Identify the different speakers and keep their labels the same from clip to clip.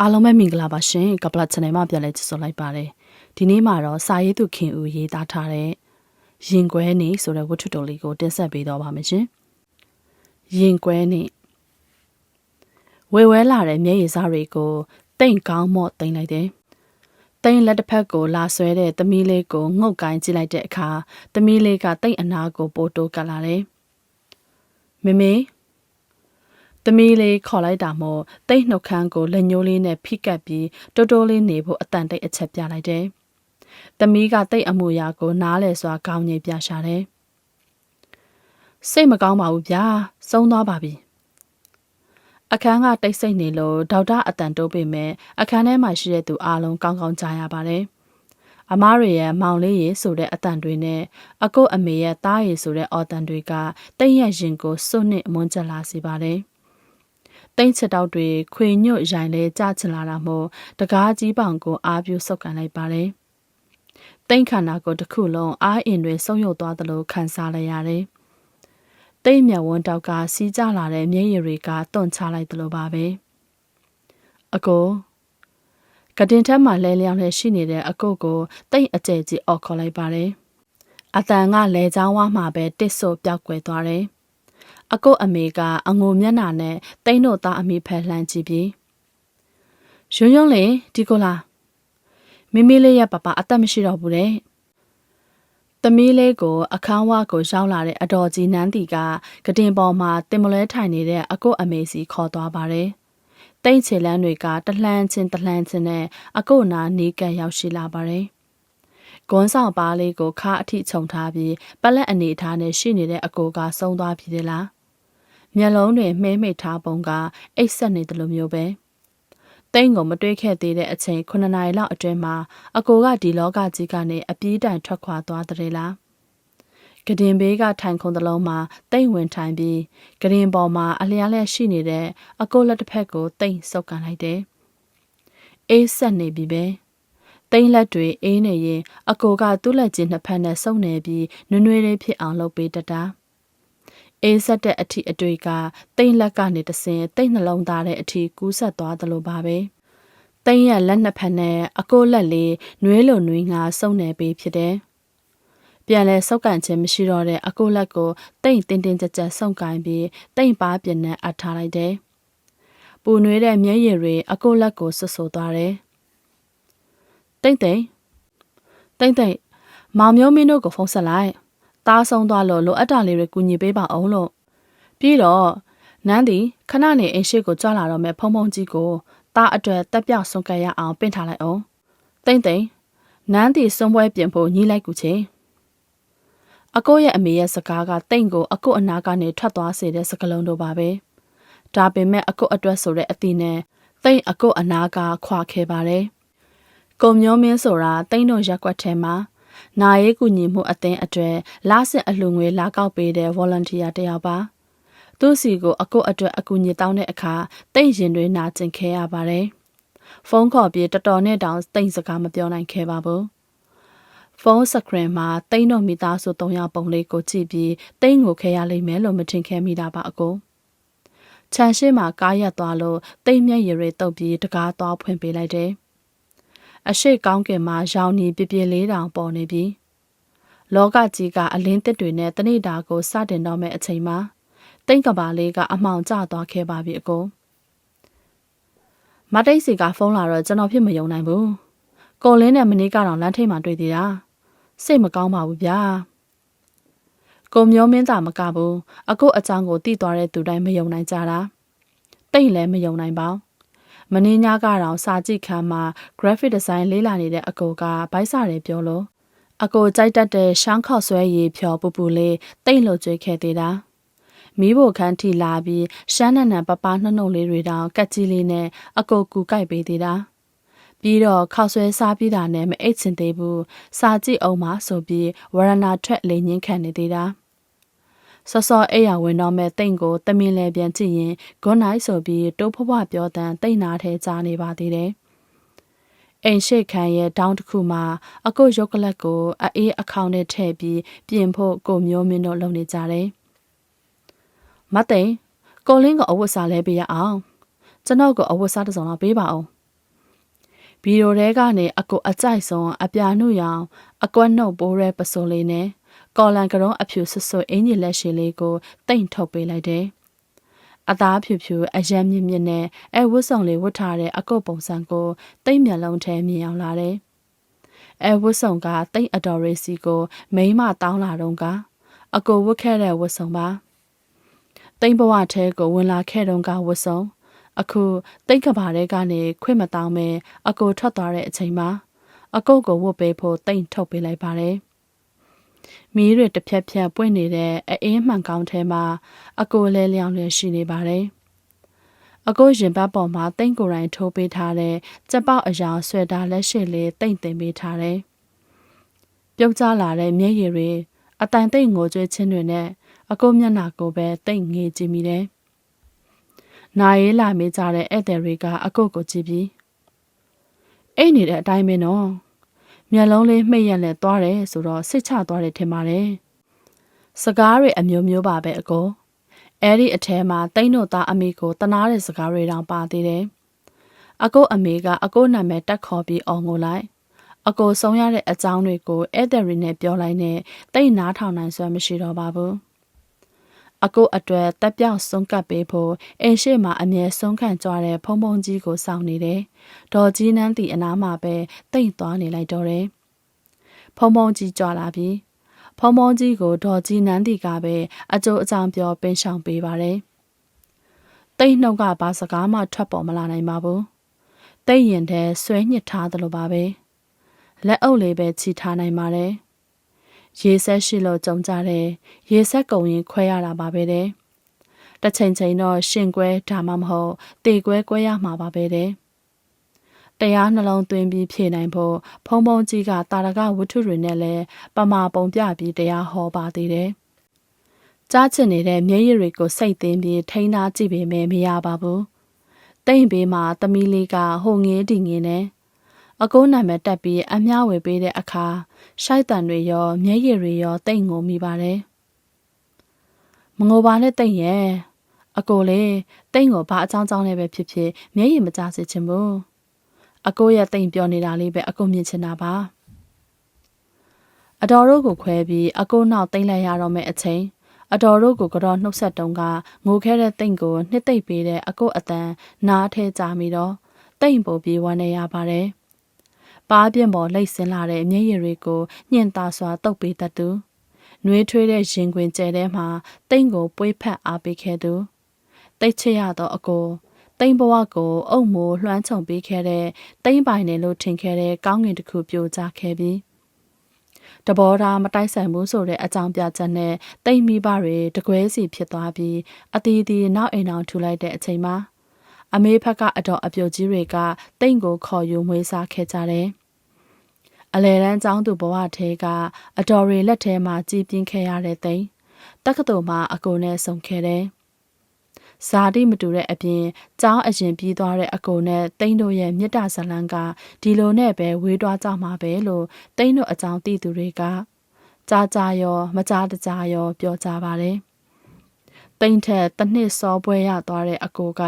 Speaker 1: အားလုံးပဲမင်္ဂလာပါရှင်ကပလတ် channel မှာပြန်လည်ကြည့်ဆိုလိုက်ပါတယ်ဒီနေ့မှာတော့စာရေးသူခင်ဦးရေးသားထားတဲ့ရင်ကွဲနေဆိုတဲ့ဝတ္ထုတော်လေးကိုတင်ဆက်ပေးတော့ပါမယ်ရှင်ရင်ကွဲနေဝေဝဲလာတဲ့မျက်ရည်စားတွေကိုတိတ်ကောင်းမော့တင်လိုက်တယ်တိတ်လက်တစ်ဖက်ကိုလာဆွဲတဲ့သမီးလေးကိုငုတ်ကိုင်းကြည့်လိုက်တဲ့အခါသမီးလေးကတိတ်အနာကိုပိုတိုးကပ်လာတယ်မမေ သမီးလေးခေါ်လိုက်တာမို့တိတ်နှုတ်ခမ်းကိုလက်ညှိုးလေးနဲ့ဖိကပ်ပြီးတိုးတိုးလေးနေဖို့အတန်တိတ်အချက်ပြလိုက်တယ်။သမီးကတိတ်အမူအရာကိုနားလဲစွာကောင်းငိပြရှာတယ်။စိတ်မကောင်းပါဘူးဗျာ။ဆုံးသွားပါပြီ။အခန်းကတိတ်ဆိတ်နေလို့ဒေါက်တာအတန်တိုးပေမဲ့အခန်းထဲမှာရှိတဲ့သူအားလုံးကောင်းကောင်းကြားရပါတယ်။အမားရရဲ့မောင်လေးရေဆိုတဲ့အတန်တွေနဲ့အကုတ်အမေရဲ့သားရေဆိုတဲ့အော်တန်တွေကတိတ်ရဲ့ရင်ကိုစွန့်နစ်အမွန်းချက်လာစေပါတယ်။ တိတ်ချက်တောက်တွေခွေညွတ်ရိုင်လဲကြချင်လာတာမို့တကားကြီးပောင်ကိုအားပြုဆုပ်ကန်လိုက်ပါတယ်။တိတ်ခန္ဓာကိုယ်တစ်ခုလုံးအားအင်တွေဆုံးယုတ်သွားသလိုခံစားလိုက်ရတယ်။တိတ်မြဝန်းတောက်ကစီးကြလာတဲ့မျက်ရည်တွေကတွန့်ချလိုက်သလိုပါပဲ။အကိုကတင်ထက်မှလဲလျောင်းနဲ့ရှိနေတဲ့အကုတ်ကိုတိတ်အကျဲကြီးအော်ခေါ်လိုက်ပါတယ်။အတန်ကလဲချောင်းဝါမှပဲတစ်ဆို့ပြောက်ကွယ်သွားတယ်။ အကုတ်အမေကအငိုမျက်နှာနဲ့တိန်းတို့သားအမိဖက်လှမ်းကြည့်ပြီးရွံ့ရွံ့လေဒီကိုလားမိမိလေးရဲ့ပပအသက်မရှိတော့ဘူးတဲ့သမီးလေးကိုအခန်းဝကိုရောက်လာတဲ့အတော်ကြီးနန်းတီကကတင်ပေါ်မှာတင်မလဲထိုင်နေတဲ့အကုတ်အမေစီခေါ်သွားပါတယ်တိတ်ချေလန်းတွေကတလှမ်းချင်းတလှမ်းချင်းနဲ့အကုတ်နာနီးကပ်ရောက်ရှိလာပါတယ်ဂွန်းဆောင်ပါလေးကိုခါအထိခြုံထားပြီးပလက်အနေထားနဲ့ရှိနေတဲ့အကိုကဆုံးသွားပြီလား မျက်လုံးတွေမှဲမိတ်ထားပုံကအိတ်ဆက်နေတယ်လို့မျိုးပဲတိန်ကိုမတွေးခဲ့သေးတဲ့အချိန်9နာရီလောက်အတွင်းမှာအကိုကဒီလောကကြီးကနေအပြေးတိုင်ထွက်ခွာသွားတယ်လားကဒင်ဘေးကထိုင်ခုံတလုံးမှာတိတ်ဝင်ထိုင်ပြီးကရင်ပေါ်မှာအလျားလျက်ရှိနေတဲ့အကိုလက်တစ်ဖက်ကိုတိတ်ဆုပ်ကန်လိုက်တယ်အေးဆက်နေပြီပဲတိန်လက်တွေအေးနေရင်အကိုကသူ့လက်ချင်းနှစ်ဖက်နဲ့စုံနေပြီးနွနွေးလေးဖြစ်အောင်လုပ်ပေးတတ်တာ။ အေးဆက်တဲ့အထီအတွေ့ကတိတ်လက်ကနေတဆင်တိတ်နှလုံးသားတဲ့အထီကူးဆက်သွားသလိုပါပဲတိတ်ရဲ့လက်နှစ်ဖက်နဲ့အကိုလက်လေးနှွေးလိုနှွေးငါစုံနေပေးဖြစ်တယ်ပြန်လဲစောက်ကန်ခြင်းမရှိတော့တဲ့အကိုလက်ကိုတိတ်တင်းတင်းကြပ်ကြပ်စုံကင်ပြီးတိတ်ပါပြင်းနဲ့အပ်ထားလိုက်တယ်ပူနွေးတဲ့မျက်ရည်တွေအကိုလက်ကိုဆွဆိုသွားတယ်တိတ်တိတ်တိတ်တိတ်မောင်မျိုးမင်းတို့ကိုဖုန်းဆက်လိုက် သားဆုံးသွားလို့လိုအပ်တာလေးတွေကူညီပေးပါအောင်လို့ပြီးတော့နန်းသည်ခဏနေအိမ်ရှိကိုကြွလာတော့မဲ့ဖုံဖုံကြီးကိုသားအတွက်တက်ပြောက်ဆုံးကရအောင်ပင့်ထားလိုက်အောင်တိမ့်တိမ့်နန်းသည်စွန်ပွဲပြင်ဖို့ညီးလိုက်ကူချေအကိုရဲ့အမေရဲ့စကားကတိန့်ကိုအကိုအနာကနေထွက်သွားစေတဲ့စကလုံးတို့ပါပဲဒါပေမဲ့အကိုအတွက်ဆိုတဲ့အတီနဲ့တိန့်အကိုအနာကခွာခဲ့ပါတယ်ကုံမျိုးမင်းဆိုတာတိန့်တို့ရက်ွက်ထဲမှာ နာရေးကူညီမှုအသင်းအတွက်လဆင့်အလှငွေလာကောက်ပေးတဲ့ volunteer တယောက်ပါသူစီကိုအကုတ်အတွက်အကူအညီတောင်းတဲ့အခါတိတ်ရင်တွေနာကျင်ခဲရပါတယ်ဖုန်းခေါ်ပြီးတော်တော်နဲ့တောင်တိတ်စကားမပြောနိုင်ခဲ့ပါဘူးဖုန်းစကရင်မှာတိတ်တော်မိသားစု၃ယောက်ပုံလေးကိုကြည့်ပြီးတိတ်ငိုခဲရလိမ့်မယ်လို့မထင်ခဲ့မိတာပါအကိုခြံရှိမှာကားရက်သွားလို့တိတ်မျက်ရည်တွေတုပ်ပြီးတကားသွားဖွင့်ပေးလိုက်တယ် အရှိကောင်းကင်မှာရောင်နီပြပြလေးတောင်ပေါ်နေပြီလောကကြီးကအလင်းတစ်တွေနဲ့တဏိတာကိုစတင်တော့မဲ့အချိန်မှာတိန့်ကဘာလေးကအမှောင်ကျသွားခဲ့ပါပြီအကိုမတိတ်စီကဖုန်းလာတော့ကျွန်တော်ဖြစ်မယုံနိုင်ဘူးကိုလင်းနဲ့မနေ့ကတော့လမ်းထိပ်မှာတွေ့သေးတာစိတ်မကောင်းပါဘူးဗျာကိုမျိုးမင်းသာမကဘူးအခုအကြောင်းကိုသိသွားတဲ့သူတိုင်းမယုံနိုင်ကြတာတိတ်လည်းမယုံနိုင်ပါဘူး မင်းညကတော့စာကြည့်ခန်းမှာ graphic design လေးလာနေတဲ့အကိုကဗိုက်စာတယ်ပြောလို့အကိုကြိုက်တတ်တဲ့ရှမ်းခောက်ဆွဲရည်ဖြော်ပူပူလေးတိတ်လို့ကြွေးခဲ့သေးတာမီးဖို့ခန်းထိလာပြီးရှမ်းနန်နန်ပပနှုတ်နှုတ်လေးတွေတောင်ကက်ကြီးလေးနဲ့အကိုကူကြိုက်ပေးသေးတာပြီးတော့ခောက်ဆွဲစားပြီးတာနဲ့မအိတ်ချင်သေးဘူးစာကြည့်အောင်ပါဆိုပြီးဝရဏထွက်လိန်ညင်းခံနေသေးတာ စောစောအိယာဝင်တော့မဲ့တိန့်ကိုတမင်လဲပြန်ကြည့်ရင်ဂွန်နိုင်ဆိုပြီးတိုးဖွားပြောတန်တိန့်နာထဲကြားနေပါသေးတယ်။အိမ်ရှိခန်းရဲ့တောင်းတစ်ခုမှာအကုတ်ရုပ်ကလတ်ကိုအေးအခေါင်နဲ့ထည့်ပြီးပြင်ဖို့ကိုမျိုးမင်းတို့လုပ်နေကြတယ်။မသိန်ကိုလင်းကိုအဝတ်စားလဲပေးရအောင်။ကျွန်တော်ကိုအဝတ်စားတစ်စုံလောက်ပေးပါအောင်ဗီဒီယိုထဲကနေအကိုအကြိုက်ဆုံးအပြာနှုတ်ရောင်အကွက်နှုတ်ပိုးရဲပစိုးလေးနဲ့ ကော်လန်ကရုံးအဖြူဆွဆွအင်းကြီးလက်ရှိလေးကိုတိန့်ထုတ်ပေးလိုက်တယ်။အသားဖြူဖြူအယမ်းမြင့်မြင့်နဲ့အဲဝတ်ဆောင်လေးဝတ်ထားတဲ့အကုတ်ပုံစံကိုတိန့်မျက်လုံးထဲမြင်အောင်လာတယ်။အဲဝတ်ဆောင်ကတိန့်အတော်ရေးစီကိုမိမတောင်းလာတော့ကအကိုဝတ်ခဲ့တဲ့ဝတ်ဆောင်ပါ။တိန့်ဘဝထဲကိုဝင်လာခဲ့တော့ကဝတ်ဆောင်အခုတိတ်ကဘာတဲကနေခွင့်မတောင်းမဲအကိုထွက်သွားတဲ့အချိန်မှာအကုတ်ကိုဝတ်ပေးဖို့တိတ်ထုတ်ပေးလိုက်ပါတယ်။ မီးတွေတစ်ဖြက်ဖြက်ပွင့်နေတဲ့အအေးမှန်ကောင်းထဲမှာအကိုလဲလျောင်းလျက်ရှိနေပါတယ်။အကိုရင်ဘတ်ပေါ်မှာတိတ်ကိုယ်တိုင်ထိုးပေးထားတဲ့ကြက်ပေါက်အယောင်ဆွဲတာလက်ရှိလေးတိတ်တင်ပေးထားတယ်။ပြုတ်ကျလာတဲ့မျက်ရည်တွေအတိုင်တိတ်ငိုကြွေးခြင်းတွေနဲ့အကိုမျက်နှာကိုပဲတိတ်ငေးကြည့်မိတယ်။နာရေးလာမေးကြတဲ့ဧည့်သည်တွေကအကုတ်ကိုကြည့်ပြီးအိတ်နေတဲ့အတိုင်းပဲနော် မျက်လုံးလေးမှိတ်ရက်နဲ့သွားတယ်ဆိုတော့စစ်ချသွားတယ်ထင်ပါတယ်စကားတွေအမျိုးမျိုးပါပဲအကိုအဲ့ဒီအထဲမှာတိန်းတို့သားအမေကိုတနာတဲ့စကားတွေတောင်ပါသေးတယ်အကိုအမေကအကိုနာမည်တက်ခေါ်ပြီးအော်ငိုလိုက်အကိုဆုံးရတဲ့အကြောင်းတွေကိုဧည့်သည်တွေနဲ့ပြောလိုက်နဲ့တိတ်နားထောင်နိုင်စွမ်းမရှိတော့ပါဘူး အကိုအတွက်တက်ပြောက်ဆုံးကပ်ပေးဖို့အိမ်ရှိမှအမြဲဆုံးခံကြွားတဲ့ဖုံဖုံကြီးကိုစောင့်နေတယ်။ဒေါ်ကြီးနန်းတီအနားမှာပဲတိတ်သွားနေလိုက်တော့တယ်။ဖုံဖုံကြီးကြွားလာပြီးဖုံဖုံကြီးကိုဒေါ်ကြီးနန်းတီကပဲအကျိုးအကြောင်းပြောပင်းဆောင်ပေးပါတယ်။တိတ်နှုတ်ကဘာစကားမှထွက်ပေါ်မလာနိုင်ပါဘူး။တိတ်ရင်ထဲဆွဲညစ်ထားသလိုပါပဲ။လက်အုပ်လေးပဲချီထားနိုင်ပါတယ်။ ရေဆက်ရှိလို့ကြုံကြတယ်ရေဆက်ကုံရင်ခွဲရတာပါပဲတဲ့တချိန်ချိန်တော့ရှင်ကွဲဒါမှမဟုတ်တေကွဲကွဲရမှာပါပဲတဲ့တရားနှလုံးသွင်းပြီးဖြေနိုင်ဖို့ဖုံဖုံကြီးကတာရကဝတ္ထုတွေနဲ့လည်းပမာပုံပြပြီးတရားဟောပါသေးတယ်ကြားချင်နေတဲ့မျက်ရည်တွေကိုစိတ်သိမ်းပြီးထိန်းထားကြည့်ပေမဲ့မရပါဘူးတိမ်ဘေးမှာသမီးလေးကဟိုငင်းတီငင်းနဲ့ အကိုးနာမည်တက်ပြီးအမျှဝေပေးတဲ့အခါရှိုက်တန်တွေရောမျက်ရည်တွေရောတိတ်ငုံမိပါတယ်မငိုပါနဲ့တိတ်ရဲ့အကိုလေတိတ်ကိုဘာအကြောင်းကြောင်းနဲ့ပဲဖြစ်ဖြစ်မျက်ရည်မကျစေချင်ဘူးအကိုရဲ့တိတ်ပြောနေတာလေးပဲအကိုမြင်ချင်တာပါအတော်တို့ကိုခွဲပြီးအကိုနောက်တိတ်လိုက်ရတော့မယ့်အချိန်အတော်တို့ကိုကတော့နှုတ်ဆက်တုံးကငိုခဲတဲ့တိတ်ကိုနှစ်သိမ့်ပေးတဲ့အကိုအတန်နားထဲကြမိတော့တိတ်ပို့ပြီးဝမ်းနေရပါတယ်။ ပါးပြင့်ပေါ်လှိတ်ဆင်းလာတဲ့မျက်ရည်တွေကိုညှင်သာစွာတုပ်ပေးတတ်သူနှွေးထွေးတဲ့ရင်ခွင်ကျဲထဲမှာတိန့်ကိုပွေးဖက်အားပေးခဲ့သူတိတ်ချရသောအကိုတိမ်ဘဝကိုအုံမိုးလွှမ်းခြုံပေးခဲ့တဲ့တိမ်ပိုင်နယ်လို့ထင်ခဲ့တဲ့ကောင်းငင်တစ်ခုပြိုကျခဲ့ပြီးတဘောထားမတိုက်ဆိုင်ဘူးဆိုတဲ့အကြောင်းပြချက်နဲ့တိမ်မိဘတွေတကွဲစီဖြစ်သွားပြီးအတီးတီနောက်အိမ်အောင်ထူလိုက်တဲ့အချိန်မှာ အမေဖက်ကအတော်အပြုတ်ကြီးတွေကတိန့်ကိုခေါ်ယူမွေးစားခဲ့ကြတယ်။အလဲတန်းကျောင်းသူဘဝထဲကအတော်ရီလက်ထဲမှာကြီးပြင်းခဲ့ရတဲ့တိန့်တက္ကသိုလ်မှာအကိုနဲ့ဆုံခဲ့တယ်။ဇာတိမတူတဲ့အပြင်ကျောင်းအရင်ပြီးသွားတဲ့အကိုနဲ့တိန့်တို့ရဲ့မြစ်တာဇလန်းကဒီလိုနဲ့ပဲဝေးတွားကြမှာပဲလို့တိန့်တို့အကြောင်းသိသူတွေကကြားကြရော မကြားတကြားရော ပြောကြပါတယ်။ တိမ်ထက်တစ်နှစ်စောပွဲရသွားတဲ့အကိုက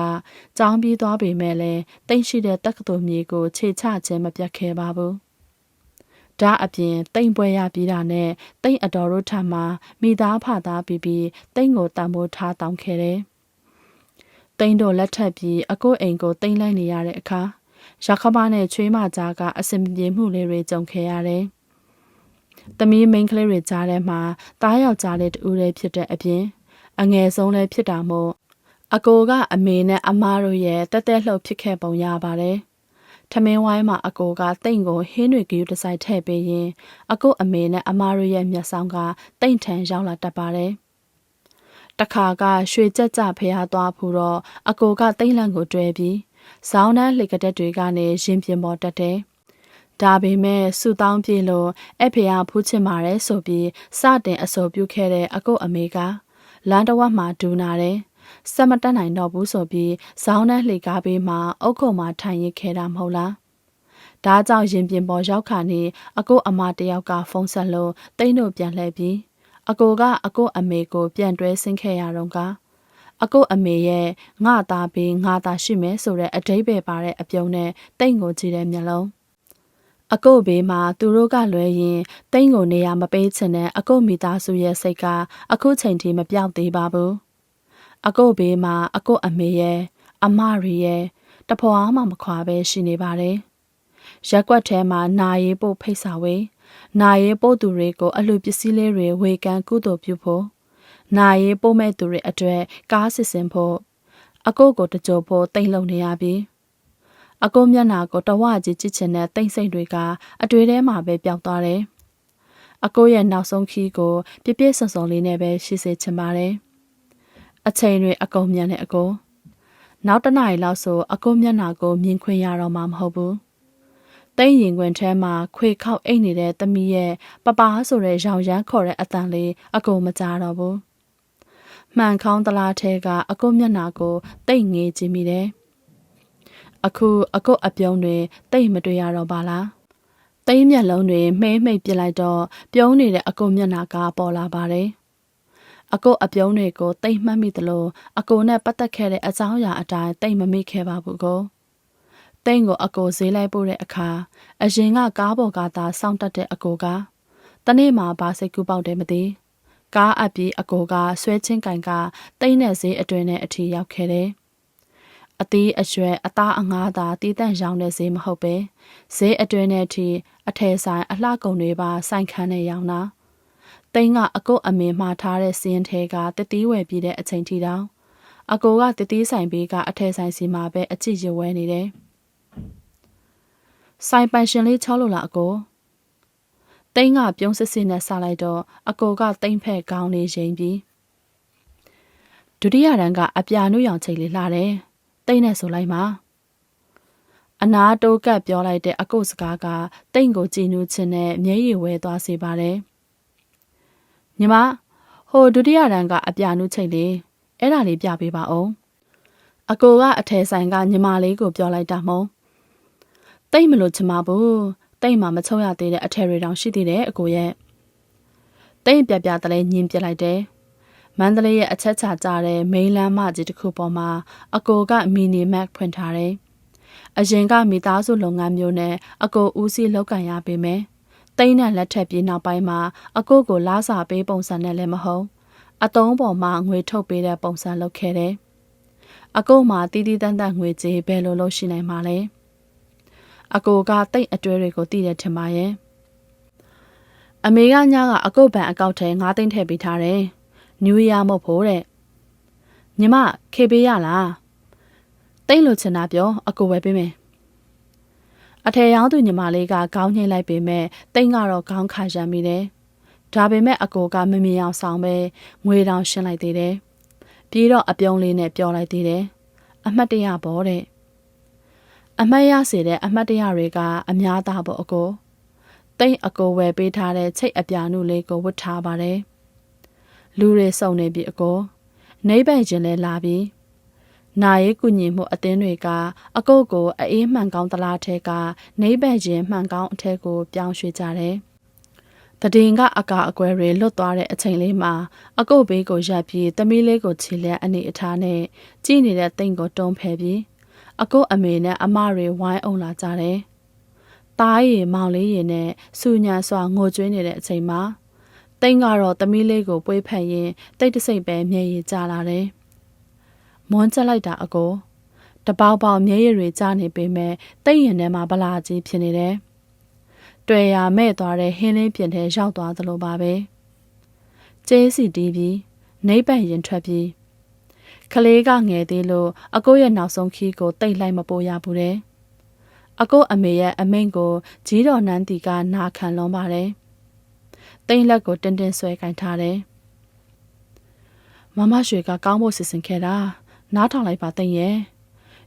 Speaker 1: ကြောင်းပြီးသွားပေမဲ့လည်းတိမ်ရှိတဲ့တက္ကသိုလ်မြေကိုခြေချခြင်းမပြတ်ခဲ့ပါဘူး။ဒါအပြင်တိမ်ပွဲရပြီးတာနဲ့တိမ်အတော်တို့ထံမှာမိသားဖသားပြီးပြီးတိမ်ကိုတံမိုးထားတောင်းခဲ့တယ်။တိမ်တို့လက်ထပ်ပြီးအကိုအိမ်ကိုတိမ်လိုက်နေရတဲ့အခါရခမနဲ့ချွေးမကြားကအစင်ပြေမှုလေးတွေကြုံခဲ့ရတယ်။သမီးမိန်းကလေးတွေကြားထဲမှာတားယောက်ကြားလေးတူလေးဖြစ်တဲ့အပြင် အငယ်ဆုံးလည်းဖြစ်တာမို့အကိုကအမေနဲ့အမားတို့ရဲ့တက်တက်လှုပ်ဖြစ်ခဲ့ပုံရပါတယ်။ထမင်းဝိုင်းမှာအကိုကတိန့်ကိုဟင်းတွေကယူတစိုက်ထည့်ပေးရင်အကိုအမေနဲ့အမားတို့ရဲ့မျက်စောင်းကတိန့်ထန်ရောက်လာတတ်ပါတယ်။တခါကရွှေကြက်ကြဖះသွားဖူတော့အကိုကတိန့်လန့်ကိုတွဲပြီးဇောင်းနှမ်းလှေကတက်တွေကနေရင်ပြင်ပေါ်တက်တယ်။ဒါပေမဲ့စူတောင်းပြေလို့အဖေကဖူးချင်ပါတယ်ဆိုပြီးစတင်အဆိုပြုခဲ့တဲ့အကုတ်အမေက လမ်းတစ်ဝက်မှာဒူနာတယ်။ဆက်မတက်နိုင်တော့ဘူးဆိုပြီးဇောင်းနဲ့လှေကားပေးမှအုတ်ခုံမှာထိုင်ရခဲ့တာမဟုတ်လား။ဒါကြောင့်ရင်ပြင်ပေါ်ရောက်ခါနေအကိုအမတယောက်ကဖုန်းဆက်လို့တိန်းတို့ပြန်လှည့်ပြီးအကိုကအကိုအမေကိုပြန်တွဲဆင်းခဲ့ရတော့ကအကိုအမေရဲ့ငါသားပြီးငါသားရှိမယ်ဆိုတဲ့အတိတ်ပဲပါတဲ့အပြုံးနဲ့တိတ်ကိုကြည့်တဲ့မျက်လုံး အကိုဘေးမှာသူတို့ကလွဲရင်တိတ်ကိုနေရမပေးချင်တဲ့အကိုမိသားစုရဲ့စိတ်ကအခုချိန်ထိမပြောက်သေးပါဘူးအကိုဘေးမှာအကိုအမေရဲ့အမရီရဲ့တဖွာမှမခွာပဲရှိနေပါတယ်ရက်ွက်ထဲမှာနာရီပို့ဖိတ်စာဝေးနာရီပို့သူတွေကိုအလှပစ္စည်းလေးတွေဝေကန်ကုသိုလ်ပြုဖို့နာရီပို့မဲ့သူတွေအတွက်ကားစစ်စင်ဖို့အကိုကိုတကြိုဖို့တိတ်လုံနေရပြီ အကိုမျက်နာကိုတဝကြီးကြည့်ချင်တဲ့တိတ်ဆိတ်တွေကအတွေ့ထဲမှာပဲပျောက်သွားတယ်အကိုရဲ့နောက်ဆုံးခီးကို ပြပြဆုံဆုံလေးနဲ့ပဲရှိစေချင်ပါတယ်အချိန်တွေအကုန်မြန်တဲ့အကိုနောက်တနအီလောက်ဆိုအကိုမျက်နာကိုမြင်ခွင့်ရတော့မှာမဟုတ်ဘူးတိတ်ရင်ခွင်ထဲမှာခွေခောက်အိတ်နေတဲ့သမီးရဲ့ပပားဆိုတဲ့ရောင်ရမ်းခေါ်တဲ့အတန်လေးအကုန်မကြားတော့ဘူးမှန်ခေါင်းတလားထဲကအကုတ်မျက်နာကိုတိတ်ငေးကြည့်မိတယ်။ အခုအကုတ်အပြုံးတွေတိတ်မတွေ့ရတော့ပါလား။တိတ်မျက်လုံးတွေမှဲမှိတ်ပြလိုက်တော့ပြုံးနေတဲ့အကုတ်မျက်နာကပေါ်လာပါတယ်။အကုတ်အပြုံးတွေကိုတိတ်မှတ်မိသလိုအကိုနဲ့ပတ်သက်ခဲ့တဲ့အကြောင်းအရာအတိုင်းတိတ်မမိခဲ့ပါဘူးကို။တိတ်ကိုအကိုဈေးလိုက်ပို့တဲ့အခါအရင်ကကားပေါ်ကသာစောင့်တက်တဲ့အကိုကတနေ့မှဘာစိတ်ကူးပေါက်တယ်မသိ။ကားအပ်ပြီးအကိုကဆွဲချင်းကင်ကတိတ်နဲ့ဈေးအတွင်းနဲ့အထီရောက်ခဲ့တယ်။ အသေးအရွယ်အသားအငါးသာတီးတန့်ရောင်းတဲ့ဈေးမဟုတ်ပဲဈေးအတွင်းနဲ့အထီအထည်ဆိုင်အလှကုန်တွေပါစိုင်ခန်းနဲ့ရောင်းတာ။တိန်းကအကုတ်အမင်မှာထားတဲ့စင်းထဲကတတိဝယ်ပြီးတဲ့အချိန်ထိတောင်အကိုကတတိဆိုင်ဘေးကအထည်ဆိုင်စီမှာပဲအချစ်ရဝဲနေတယ်။ဆိုင်ပန်ရှင်လေးချောလို့လားအကို။တိန်းကပြုံးစစ်စစ်နဲ့ဆလိုက်တော့အကိုကတိန်းဖက်ကောင်းနေရင်ပြီးဒုတိယတန်းကအပြာနုရောင်ချိတ်လေးလှတယ် တိန်းနဲ့ဆိုလိုက်မှာအနာတိုးကပ်ပြောလိုက်တဲ့အကုတ်စကားကတိန့်ကိုကြည်နူးခြင်းနဲ့မျက်ရည်ဝဲသွားစေပါတယ်ညီမဟိုဒုတိယတန်းကအပြာနုချိတ်လေးအဲ့ဒါလေးပြပေးပါဦးအကိုကအထယ်ဆိုင်ကညီမလေးကိုပြောလိုက်တာမဟုတ်တိတ်မလို့ချင်ပါဘူးတိတ်မှမချုံရသေးတဲ့အထယ်တွေတောင်ရှိသေးတယ်အကိုရဲ့တိတ်ပြပြတလဲညင်းပြလိုက်တယ် မန္တလေးရဲ့အချက်ချကြတဲ့မိန်းလမ်းမကြီးတစ်ခုပေါ်မှာအကိုကမီနီမက်ဖွင့်ထားတယ်အရင်ကမိသားစုလုပ်ငန်းမျိုးနဲ့အကိုဦးစီးလောက်ကန်ရပေမယ်တိတ်နဲ့လက်ထက်ပြေးနောက်ပိုင်းမှာအကိုကိုလားစာပေးပုံစံနဲ့လည်းမဟုတ်အတုံးပေါ်မှာငွေထုတ်ပေးတဲ့ပုံစံလုပ်ခဲ့တယ်အကိုမှတီးတီးတန်းတန်းငွေကြေးဘယ်လိုလုပ်ရှိနိုင်မှာလဲ။အကိုကတိတ်အတွဲတွေကိုသိတယ်ထင်ပါရဲ့အမေကညကအကုတ်ပန်အကောက်ထဲ9သိန်းထည့်ပေးထားတယ် နယူးရီးယားမဟုတ်ဖို့တဲ့ညီမခေပေးရလားတိတ်လို့ချင်တာပြောအကိုပဲပေးမယ်အထယ်ရောင်းသူညီမလေးကခေါင်းညှိလိုက်ပေမဲ့တိတ်ကတော့ခေါင်းခါရမ်းမိတယ်ဒါပေမဲ့အကိုကမမြင်အောင်ဆောင်ပဲငွေတောင်ရှင်းလိုက်သေးတယ်ပြီးတော့အပြုံးလေးနဲ့ပြောလိုက်သေးတယ်အမှတ်တရပေါ်တဲ့အမှတ်ရစေတဲ့အမှတ်တရတွေကအများသားပေါ့အကိုတိတ်အကိုဝယ်ပေးထားတဲ့ချိတ်အပြာနုလေးကိုဝတ်ထားပါတယ် လူတွေစုံနေပြီအကိုနှိမ့်ပန့်ခြင်းလဲလာပြီနာရေးကုညီမှုအသင်းတွေကအကုတ်ကိုအေးမှန်ကောင်းသလားထဲကနှိမ့်ပန့်ခြင်းမှန်ကောင်းအထက်ကိုပြောင်းရွှေ့ကြတယ်တည်င်ကအကာအကွယ်တွေလွတ်သွားတဲ့အချိန်လေးမှာအကုတ်ဘေးကိုရပ်ပြီးသမီးလေးကိုခြေလက်အနေအထားနဲ့ကြည့်နေတဲ့တိမ်ကိုတုံးဖယ်ပြီးအကိုအမေနဲ့အမတွေဝိုင်းအောင်လာကြတယ်။တားရီမောင်လေးရီနဲ့စူညာစွာငိုကြွေးနေတဲ့အချိန်မှာ တိတ်ကတော့သမီးလေးကိုပွေးဖက်ရင်းတိတ်တဆိတ်ပဲမျက်ရည်ကျလာတယ်။မွန်းချက်လိုက်တာအကိုတပေါက်ပေါက်မျက်ရည်တွေကျနေပေမဲ့တိတ်ရင်ထဲမှာဗလာကြီးဖြစ်နေတယ်။တွေ့ရမဲ့သွားတဲ့ဟင်းလင်းပြင်ထဲရောက်သွားသလိုပါပဲ။ကျဲစီတီးပြီးနှိပ်ပတ်ရင်ထွက်ပြီးကလေးကငယ်သေးလို့အကိုရဲ့နောက်ဆုံးခီးကိုတိတ်လိုက်မပို့ရဘူးတဲ့အကိုအမေရဲ့အမိန့်ကိုကြီးတော်နန်းတီကနာခံလွန်ပါတယ် တိတ်လက်ကိုတင်းတင်းဆွဲကင်ထားတယ်မမရွှေကကောင်းဖို့စီစဉ်ခဲ့တာနားထောင်လိုက်ပါတိတ်ရဲ့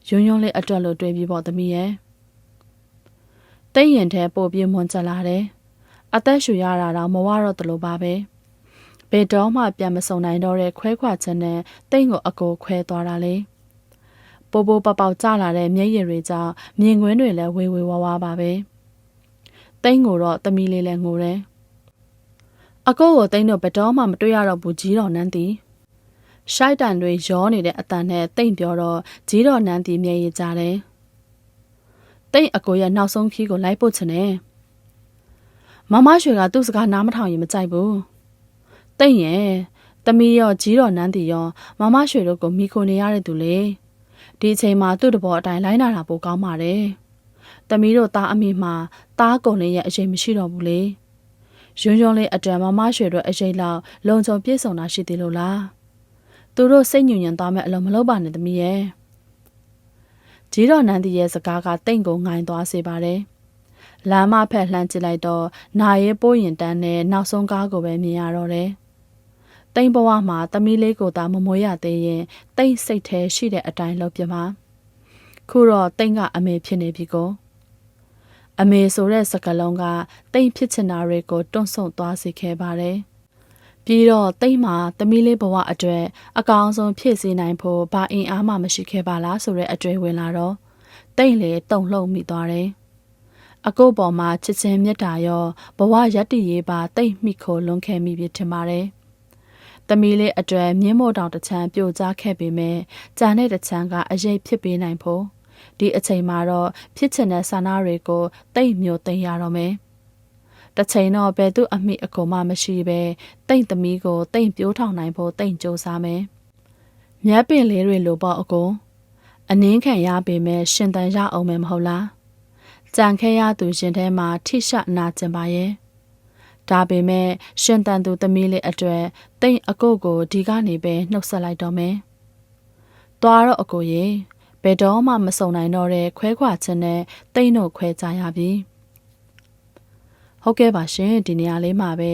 Speaker 1: ယွန်းယွန်းလေးအတွက်လို့တွေးပြီးပေါ့သမီးရဲ့တိတ်ရင်ထဲပို့ပြီးမွန်ကျလာတယ်အသက်ရှူရတာတော့မဝတော့တလို့ပါပဲ။ဘယ်တော့မှပြန်မစုံနိုင်တော့တဲ့ခွဲခွာချက်နဲ့တိတ်ကိုအကိုခွဲသွားတာလေပိုးပိုးပေါက်ပေါက်ကျလာတဲ့မျက်ရည်တွေကြောင့်မြင်ကွင်းတွေလည်းဝေဝေဝါးဝါပါပဲတိတ်ကိုတော့တမီလေးလည်းငိုတယ် အကိုကိုတိတ်တော့ဘယ်တော့မှမတွေ့ရတော့ဘူးကြီးတော်နန်းတီရှိုက်တန်တွေရောနေတဲ့အတန်နဲ့တိတ်ပြောတော့ဂျီးတော်နန်းတီမျက်ရည်ကြတယ်တိတ်အကိုရဲ့နောက်ဆုံးခီးကိုလိုက်ပို့ချင်တယ်မမရွှေကသူ့စကားနားမထောင်ရင်မကြိုက်ဘူးတိတ်ရဲ့တမီးရောဂျီးတော်နန်းတီရောမမရွှေတို့ကိုမိခိုနေရတဲ့သူလေဒီအချိန်မှာသူ့တဘောအတိုင်းလိုင်းနာတာပိုကောင်းပါတယ်တမီးတို့သားအမိမှာသားကုံလေးရဲ့အချိန်မရှိတော့ဘူးလေ ယွန်းယွန်းလေးအတံမမရွှေတို့အချိန်လောက်လုံခြုံပြေဆုံးတာရှိသေးလို့လားသူတို့စိတ်ညူညံသွားမဲ့အလုံးမလုပ်ပါနဲ့တမီးရဲ့ဂျီးတော်နန်းတီရဲ့စကားကတိတ်ကိုငိုင်းသွားစေပါတယ်လမ်းမဖက်လှမ်းကြည့်လိုက်တော့နာရဲပိုးရင်တန်းနဲ့နောက်ဆုံးကားကိုပဲမြင်ရတော့တယ်တိမ်ဘဝမှာသမီးလေးကိုသာမမွေးရသေးရင်တိတ်စိတ်แท้ရှိတဲ့အတိုင်းလုပ်ပြမှာခုတော့တိမ်ကအမေဖြစ်နေပြီကို အမေဆိုတဲ့စကားလုံးကတိမ်ဖြစ်ချင်တာတွေကိုတွန့်ဆုတ်သွားစေခဲ့ပါတယ်ပြီးတော့တိမ်မှာသမီးလေးဘဝအတွက်အကောင်ဆုံးဖြည့်ဆည်းနိုင်ဖို့ဘာအင်အားမှမရှိခဲ့ပါလားဆိုတဲ့အတွေ့ဝင်လာတော့တိမ်လေတုံလှုပ်မိသွားတယ်အကုတ်ပေါ်မှာချစ်ချင်းမြတ်တာရောဘဝရက်တည်ရေးပါတိတ်မိခိုလွန်ခဲ့မိပြီထင်ပါတယ်။တမီလေးအတွက်မြင်းမို့တောင်တစ်ချမ်းပြိုကျခဲ့ပေမဲ့ကြံတဲ့တစ်ချမ်းကအရေးဖြစ်ပေးနိုင်ဖို့ ဒီအချိန်မှာတော့ဖြစ်ချင်တဲ့ဆန္ဒတွေကိုတိတ်မျိုးသိမ်းရတော့မယ်။တစ်ချိန်တော့ဘယ်သူအမိအကုန်မှမရှိပဲတိတ်သမီးကိုတိတ်ပြိုးထောင်နိုင်ဖို့တိတ်စူးစမ်းမယ်။မြတ်ပင်လေးတွေလိုပေါ့အကိုအနင်းခံရပေမဲ့ရှင်တန်ရအောင်မယ်မဟုတ်လား။ကြံခဲရသူရှင်ထဲမှာထိရှနာကျင်ပါရဲ့ဒါပေမဲ့ရှင်တန်သူသမီးလေးအတွက်တိတ်အကုတ်ကိုဒီကနေပဲနှုတ်ဆက်လိုက်တော့မယ်။သွားတော့အကိုရေ ဘယ်တော့မှမစုံနိုင်တော့တဲ့ခွဲခွာခြင်းနဲ့တိတ်တို့ခွဲကြရပြီ။ဟုတ်ကဲ့ပါရှင်ဒီနေရာလေးမှာပဲ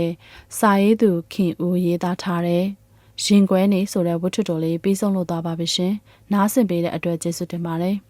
Speaker 1: စာရေးသူခင်ဦးရေးသားထားတဲ့ရင်ခွဲနေဆိုတဲ့ဝတ္ထုတော်လေးပြီးဆုံးလို့သွားပါပြီရှင်။နားဆင်ပေးတဲ့အတွက်ကျေးဇူးတင်ပါတယ်။